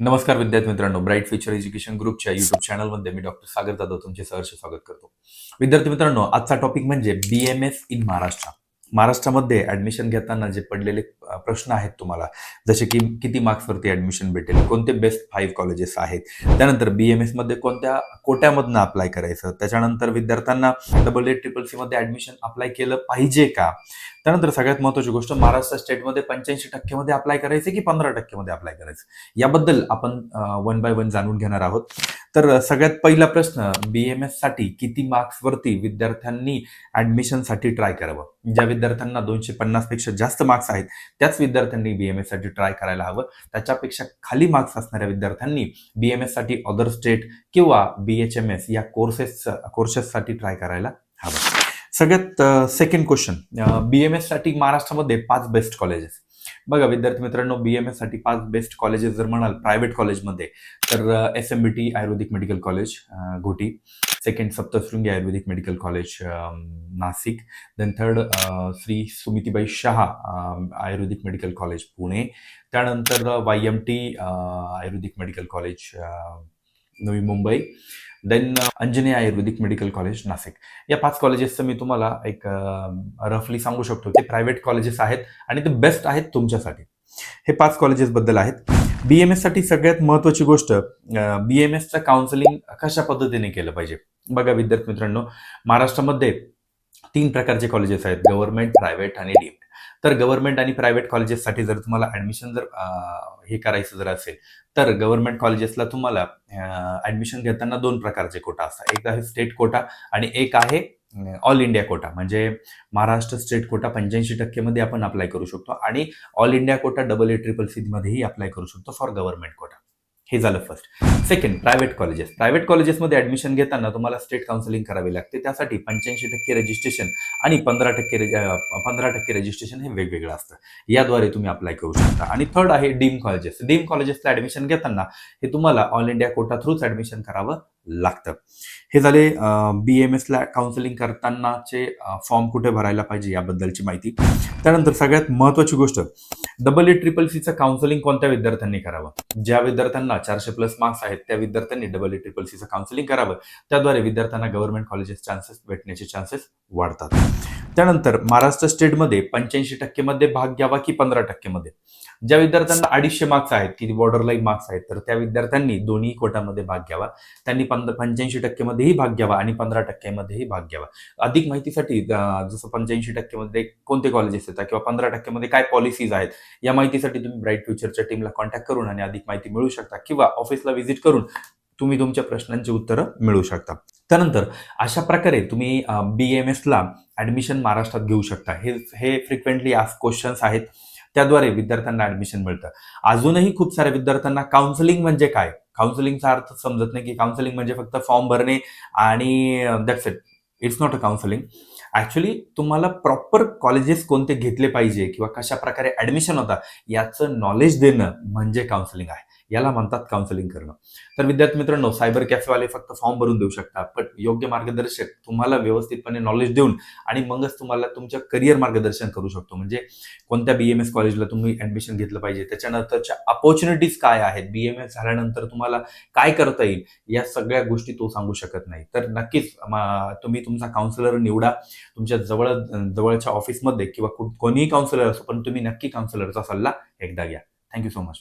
नमस्कार विद्यार्थी मित्रांनो ब्राईट फ्युचर एज्युकेशन ग्रुपच्या युट्यूब चॅनलमध्ये मी डॉक्टर सागर जाधव तुमचे सहर्ष स्वागत करतो. विद्यार्थी मित्रांनो आजचा टॉपिक म्हणजे B M S in Maharashtra. महाराष्ट्रामध्ये ऍडमिशन घेताना जे पडलेले प्रश्न आहेत तुम्हाला जसे की किती मार्क्सवरती ऍडमिशन भेटेल कोणते बेस्ट फाईव्ह कॉलेजेस आहेत त्यानंतर बी एम एसमध्ये कोणत्या कोट्यामधनं अप्लाय करायचं त्याच्यानंतर विद्यार्थ्यांना डबल एट ट्रिपल सीमध्ये ॲडमिशन अप्लाय केलं पाहिजे का? त्यानंतर सगळ्यात महत्वाची गोष्ट महाराष्ट्र स्टेटमध्ये पंच्याऐंशी टक्केमध्ये अप्लाय करायचं की पंधरा टक्केमध्ये अप्लाय करायचं? याबद्दल आपण वन बाय वन जाणून घेणार आहोत. तर सगळ्यात पहिला प्रश्न बी एम एससाठी किती मार्क्सवरती विद्यार्थ्यांनी ऍडमिशनसाठी ट्राय करावं? ज्या विद्यार्थ्यांना दोनशे पन्नासपेक्षा जास्त मार्क्स आहेत त्याच विद्यार्थ्यांनी बी एमसाठी ट्राय करायला हवं. त्याच्यापेक्षा खाली मार्क्स असणाऱ्या विद्यार्थ्यांनी बी एमसाठी अदर स्टेट किंवा बी एच एम एस या कोर्सेस कोर्सेससाठी ट्राय करायला हवं. सगळ्यात सेकंड क्वेश्चन बी एम एससाठी महाराष्ट्रामध्ये पाच बेस्ट कॉलेजेस बघा विद्यार्थी मित्रांनो बी एम एससाठी पाच बेस्ट कॉलेजेस जर म्हणाल प्रायव्हेट कॉलेजमध्ये तर S M B T Ayurvedic medical college Ghoti Ghoti second Saptashrungi Ayurvedic medical college um, Nashik then third Shri Sumitibai Shah Ayurvedic medical college Pune त्यानंतर Y M T Ayurvedic medical college Navi Mumbai then Anjani Ayurvedic medical college Nashik या पाच कॉलेजेसचं मी तुम्हाला एक uh, रफली सांगू शकतो. ते private colleges आहेत आणि ते बेस्ट आहेत तुमच्यासाठी. हे पाच कॉलेजेसबद्दल आहेत. बी एम एससाठी सगळ्यात महत्त्वाची गोष्ट बी एम एसचं काउन्सिलिंग कशा पद्धतीने केलं पाहिजे? बघा विद्यार्थी मित्रांनो महाराष्ट्रामध्ये तीन प्रकारचे कॉलेजेस आहेत गव्हर्नमेंट प्रायव्हेट आणि डीम्ड तर गव्हर्नमेंट आणि प्रायव्हेट कॉलेजेससाठी जर तुम्हाला ऍडमिशन जर हे करायचं जर असेल तर गव्हर्नमेंट कॉलेजेसला तुम्हाला ऍडमिशन घेताना दोन प्रकारचे कोटा असतात. एक आहे स्टेट कोटा आणि एक आहे ऑल इंडिया कोटा म्हणजे महाराष्ट्र स्टेट कोटा पंच्याऐंशी टक्केमध्ये आपण अप्लाय करू शकतो आणि all India quota double A triple सीमध्येही apply करू शकतो फॉर गव्हर्नमेंट कोटा हे झालं first second private colleges private कॉलेजेसमध्ये ऍडमिशन घेताना तुम्हाला स्टेट काउन्सिलिंग करावी लागते. त्यासाठी पंच्याऐंशी टक्के रजिस्ट्रेशन आणि पंधरा टक्के पंधरा टक्के रजिस्ट्रेशन हे वेगवेगळं असतं. याद्वारे तुम्ही अप्लाय करू शकता. आणि थर्ड आहे डीम कॉलेजेस डीम कॉलेजेसला ऍडमिशन घेताना हे तुम्हाला ऑल इंडिया कोटा थ्रूच ऍडमिशन करावं लागतं. हे झाले बी एम एसला काउन्सिलिंग करतानाचे फॉर्म कुठे भरायला पाहिजे याबद्दलची माहिती. त्यानंतर सगळ्यात महत्त्वाची गोष्ट डबल ए ट्रिपल सीचं काउन्सिलिंग कोणत्या विद्यार्थ्यांनी करावं? ज्या विद्यार्थ्यांना चारशे प्लस मार्क्स आहेत त्या विद्यार्थ्यांनी डबल ए ट्रिपल सीचं काउन्सिलिंग करावं. त्याद्वारे विद्यार्थ्यांना गव्हर्नमेंट कॉलेजेस चान्सेस भेटण्याचे चान्सेस वाढतात. त्यानंतर महाराष्ट्र स्टेटमध्ये पंच्याऐंशी टक्केमध्ये भाग घ्यावा की पंधरा टक्केमध्ये ज्या विद्यार्थ्यांना अडीचशे मार्क्स आहेत की बॉर्डरलाईन मार्क्स आहेत तर त्या विद्यार्थ्यांनी दोन्ही कोटामध्ये भाग घ्यावा. त्यांनी पंधरा पंच्याऐंशी टक्केमध्येही भाग घ्यावा आणि पंधरा टक्क्यामध्येही भाग घ्यावा. अधिक माहितीसाठी जसं पंच्याऐंशी टक्केमध्ये कोणते कॉलेजेस येतात किंवा पंधरा टक्केमध्ये काय पॉलिसीज आहेत या माहितीसाठी तुम्ही ब्राईट फ्युचरच्या टीमला कॉन्टॅक्ट करून आणि अधिक माहिती मिळू शकता किंवा ऑफिसला व्हिजिट करून तुम्ही तुमच्या प्रश्नांची उत्तरं मिळवू शकता. त्यानंतर अशा प्रकारे तुम्ही बी एम एसला ॲडमिशन महाराष्ट्रात घेऊ शकता. हे हे फ्रिक्वेंटली आज क्वेश्चन्स आहेत. त्याद्वारे विद्यार्थ्यांना ऍडमिशन मिळतं. अजूनही खूप साऱ्या विद्यार्थ्यांना काउन्सिलिंग म्हणजे काय? काउन्सिलिंगचा अर्थ समजत नाही की काउन्सिलिंग म्हणजे फक्त फॉर्म भरणे आणि that's it it's not a counselling actually तुम्हाला प्रॉपर कॉलेजेस कोणते घेतले पाहिजे किंवा कशा प्रकारे ॲडमिशन होता याचं नॉलेज देणं म्हणजे काउन्सिलिंग आहे. याला म्हणतात काउन्सिलिंग करणं. तर विद्यार्थी मित्रांनो सायबर कॅफेवाले फक्त फॉर्म भरून देऊ शकतात पण योग्य मार्गदर्शक तुम्हाला व्यवस्थितपणे नॉलेज देऊन आणि मगच तुम्हाला तुमच्या करिअर मार्गदर्शन करू शकतो. म्हणजे कोणत्या बी एम एस कॉलेजला तुम्ही ऍडमिशन घेतलं पाहिजे त्याच्यानंतरच्या अपॉर्च्युनिटीज काय आहेत बी एम एस झाल्यानंतर तुम्हाला काय करता येईल या सगळ्या गोष्टी तो सांगू शकत नाही. तर नक्कीच तुम्ही तुमचा काउन्सिलर निवडा. तुमच्या जवळ जवळच्या ऑफिसमध्ये किंवा कोणीही काउन्सिलर असो पण तुम्ही नक्की काउन्सिलरचा सल्ला एकदा घ्या. Thank you so much